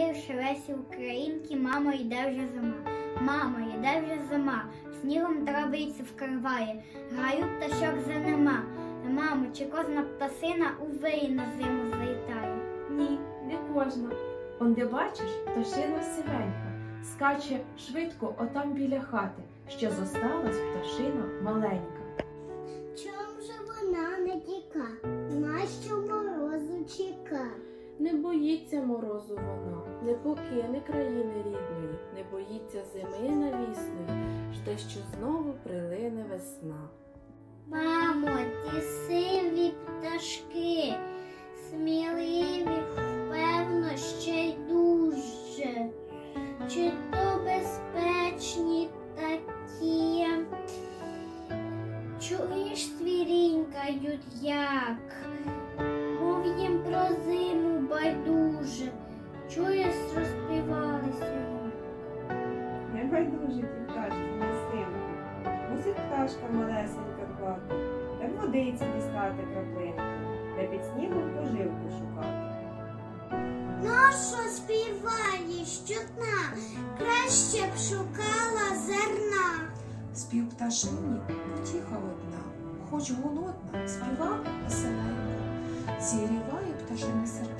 вірш Лесі Українки, мамо, йде вже зима. Мамо, йде вже зима, снігом травицю вкриває, грають пташок за нема. Мамо, чи кожна птасина у виї на зиму злітає? Ні, не кожна. Он де бачиш, пташина сивенька, скаче швидко отам біля хати, ще зосталась пташина маленька. Чом же вона не тіка, нащо морозу чека? Не боїться морозу вона, не покине країни рідної, не боїться зими навісної, жде, що знову прилине весна. Мамо, ті сиві пташки, сміливі, впевно, ще й дуже. Чи то безпечні такі? Чуєш, свірінькають як, байдужі ті пташки на симку. Мусить пташка малесенька дбати, та в водиці дістати краплинку, та під снігом поживку шукати. Нащо співає щодна, краще б шукала зерна. Спів пташині потіха одна, хоч голодна, співа веселенько, зігріває пташине серденько.